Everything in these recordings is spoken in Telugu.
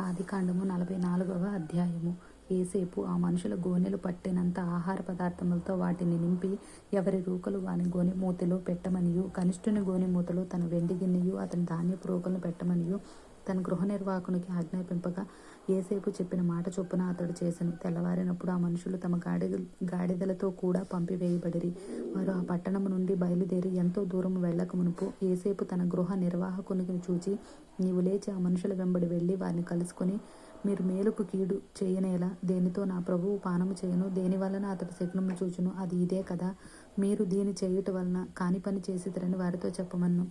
ఆదికాండము నలభై నాలుగవ అధ్యాయము. ఏసేపు ఆ మనుషుల గోనెలు పట్టినంత ఆహార పదార్థములతో వాటిని నింపి ఎవరి రూకలు వాని గోనె మూతలో పెట్టమనియు. కనిష్ఠుని గోనె మూతలో తన వెండి గిన్నెయు అతని ధాన్యపు రూకలను పెట్టమనియు. తన గృహ నిర్వాహకునికి ఆజ్ఞాపింపగా ఏసేపు చెప్పిన మాట చొప్పున అతడు చేసెను. తెల్లవారినప్పుడు ఆ మనుషులు తమ గాడిద గాడిదలతో కూడా పంపివేయబడిరి. వారు ఆ పట్టణము నుండి బయలుదేరి ఎంతో దూరం వెళ్ళక మునుపు ఏసేపు తన గృహ నిర్వాహకునికి చూచి నీవు లేచి ఆ మనుషుల వెంబడి వెళ్ళి వారిని కలుసుకొని మీరు మేలుకు కీడు చేయనేలా దేనితో నా ప్రభువు పానము చేయను? దేని వలన అతడు శకునము చూచును? అది ఇదే కదా. మీరు దీని చేయుట వలన కాని పని చేసిద్దరని వారితో చెప్పమన్ను.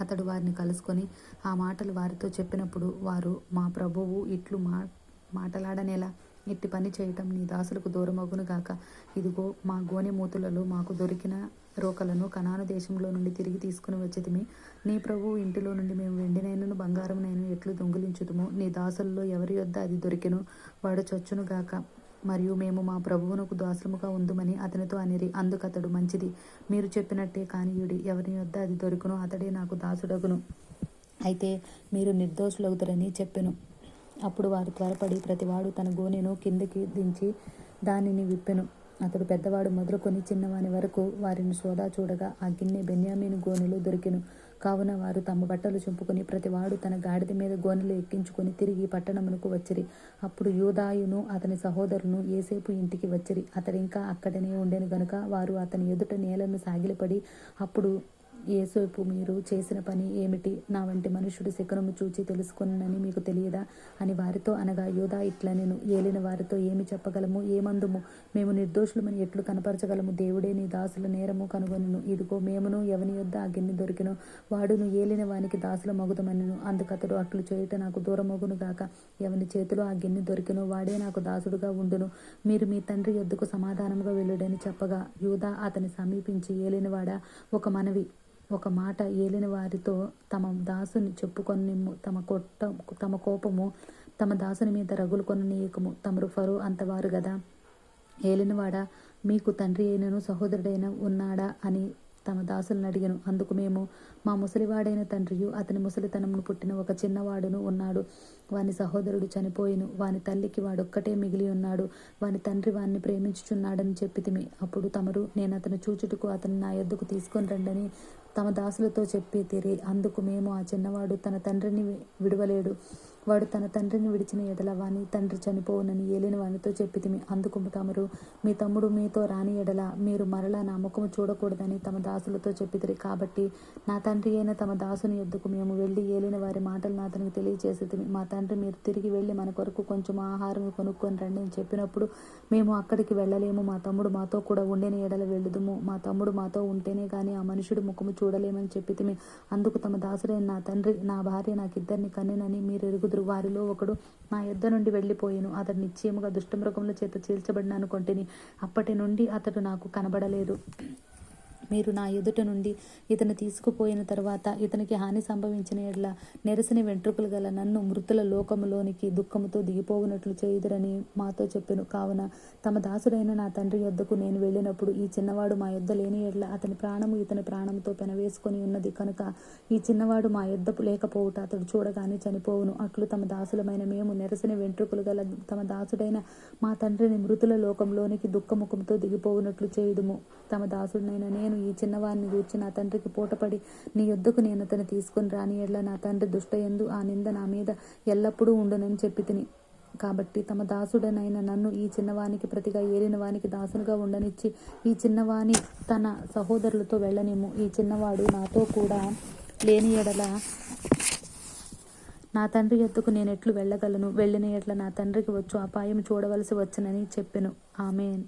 అతడు వారిని కలుసుకొని ఆ మాటలు వారితో చెప్పినప్పుడు వారు మా ప్రభువు ఇట్లు మా మాటలాడనేలా ఇట్టి పని చేయటం నీ దాసులకు దూరమగునుగాక ఇదిగో మా గోనె మూతులలో మాకు దొరికిన రోకలను కనాను దేశంలో నుండి తిరిగి తీసుకుని వచ్చేదిమి. నీ ప్రభువు ఇంటిలో నుండి మేము వెండినైనను బంగారమునైనా ఎట్లు దొంగిలించుదుము నీ దాసుల్లో ఎవరి యొద్ద అది దొరికెను? వాడు చచ్చును గాక. మరియు మేము మా ప్రభువునకు దాసులముగా ఉందుమని అతనితో అనిరి అందుకతడు మంచిది. మీరు చెప్పినట్టే కానియుడి ఎవరి యొద్ద అది దొరుకును అతడే నాకు దాసుడగును. అయితే మీరు నిర్దోషులవుతారని చెప్పెను. అప్పుడు వారు త్వరపడి ప్రతివాడు తన గోనెను కిందకి దించి దానిని విప్పెను. అతడు పెద్దవాడు మొదలుకొని చిన్నవాని వరకు వారిని సోదా చూడగా ఆ గిన్నె బెన్యామీను గోనెలు దొరికెను. కావున వారు తమ బట్టలు చింపుకొని ప్రతివాడు తన గాడిద మీద గోనెలు ఎక్కించుకొని తిరిగి పట్టణమునకు వచ్చిరి. అప్పుడు యూదాయును అతని సహోదరును ఏసేపు ఇంటికి వచ్చిరి. అతడింకా అక్కడనే ఉండెను గనుక వారు అతని ఎదుట నేలను సాగిలపడి అప్పుడు ఏసేపు మీరు చేసిన పని ఏమిటి? నా వంటి మనుషుడు శకునము చూచి తెలుసుకున్నని మీకు తెలియదా? అని వారితో అనగా యోధా ఇట్లా నేను ఏలిన వారితో ఏమి చెప్పగలము? ఏమందుము? మేము నిర్దోషులమని ఎట్లు కనపరచగలము? దేవుడే నీ దాసుల నేరము కనుగొనును. ఇదిగో మేమును ఎవని యొద్ద ఆ గిన్నె దొరికినో? వాడును ఏలిన వానికి దాసుల మగుదమనిను. అందుకతడు అట్లు చేయుట నాకు దూరమగును గాక. ఎవని చేతిలో ఆ గిన్నె దొరికినో వాడే నాకు దాసుడుగా ఉండును. మీరు మీ తండ్రి యొద్దకు సమాధానముగా వెళ్ళుడని చెప్పగా యూదా అతని సమీపించి ఏలినవాడా? ఒక మనవి. ఒక మాట ఏలిన వారితో తమ దాసుని చెప్పుకొని తమ కొట్ట తమ కోపము తమ దాసుని మీద రగులు కొననీయకము తమరు ఫరో అంతవారు గదా. ఏలినవాడా మీకు తండ్రి అయినను సహోదరుడైన ఉన్నాడా అని తమ దాసులను అడిగను. అందుకు మేము మా ముసలివాడైన తండ్రియు అతని ముసలితనమును పుట్టిన ఒక చిన్నవాడును ఉన్నాడు. వాని సహోదరుడు చనిపోయిను. వాని తల్లికి వాడొక్కటే మిగిలి ఉన్నాడు. వాని తండ్రి వాన్ని ప్రేమించుచున్నాడని చెప్పితిమి అప్పుడు తమరు నేను అతను చూచుటకు అతను నా ఎద్దుకు తీసుకొని రండని తమ దాసులతో చెప్పి తిరి. అందుకు మేము ఆ చిన్నవాడు తన తండ్రిని విడవలేడు. వాడు తన తండ్రిని విడిచిన ఎడల వాని తండ్రి చనిపోవునని ఏలిన వానితో చెప్పితిమి అందుకు తమరు మీ తమ్ముడు మీతో రాని ఎడల మీరు మరలా నా ముఖము చూడకూడదని తమ దాసులతో చెప్పితిరి కాబట్టి నా తండ్రి అయిన తమ దాసుని ఎద్దుకు మేము వెళ్ళి ఏలిన వారి మాటలను అతనికి తెలియచేసి మా తండ్రి మీరు తిరిగి వెళ్ళి మన కొరకు కొంచెం ఆహారం కొనుక్కొని రండి అని చెప్పినప్పుడు మేము అక్కడికి వెళ్ళలేము. మా తమ్ముడు మాతో కూడా ఉండేని ఎడల వెళ్ళుదుము మా తమ్ముడు మాతో ఉంటేనే కానీ ఆ మనుషుడు ముఖము చూడలేమని చెప్పితిమి అందుకు తమ దాసుడైన నా తండ్రి నా భార్య నాకిద్దరిని కన్నెనని మీరు ఎరుగుదురు. వారిలో ఒకడు నా యుద్ధ నుండి వెళ్ళిపోయాను. అతడు నిశ్చయముగా దుష్టమృగముల చేత చీల్చబడిన కొంటిని అప్పటి నుండి అతడు నాకు కనబడలేదు. మీరు నా ఎదుట నుండి ఇతను తీసుకుపోయిన తర్వాత ఇతనికి హాని సంభవించిన ఎడ్ల నెరసిన వెంట్రుకలు గల నన్ను మృతుల లోకములోనికి దుఃఖముతో దిగిపోవునట్లు చేయుదురని మాతో చెప్పెను. కావున తమ దాసుడైన నా తండ్రి యొద్దకు నేను వెళ్ళినప్పుడు ఈ చిన్నవాడు మా యొద్ద లేని ఎడ్ల అతని ప్రాణము ఇతని ప్రాణముతో పెనవేసుకొని ఉన్నది కనుక ఈ చిన్నవాడు మా యొద్దపు లేకపోవుట అతడు చూడగానే చనిపోవును. అట్లు తమ దాసులమైన మేము నెరసిన వెంట్రుకలు గల తమ దాసుడైన మా తండ్రిని మృతుల లోకంలోనికి దుఃఖముఖంతో దిగిపోవునట్లు చేయుదుము. తమ దాసుడినైన నేను ఈ చిన్నవాడిని గూర్చి నా తండ్రికి పూటపడి నీ యొద్దకు నేను అతను తీసుకుని రాని ఎడ్ల నా తండ్రి దుష్ట ఎందు ఆ నింద నా మీద ఎల్లప్పుడూ ఉండునని చెప్పి తిని. కాబట్టి తమ దాసుడనైన నన్ను ఈ చిన్నవానికి ప్రతిగా ఏలిన వానికి దాసునుగా ఉండనిచ్చి ఈ చిన్నవాని తన సహోదరులతో వెళ్ళనేము ఈ చిన్నవాడు నాతో కూడా లేని ఎడల నా తండ్రి ఎత్తుకు నేను ఎట్లు వెళ్ళగలను? వెళ్ళిన ఎట్ల నా తండ్రికి వచ్చు అపాయం చూడవలసి వచ్చనని చెప్పెను. ఆమెన్.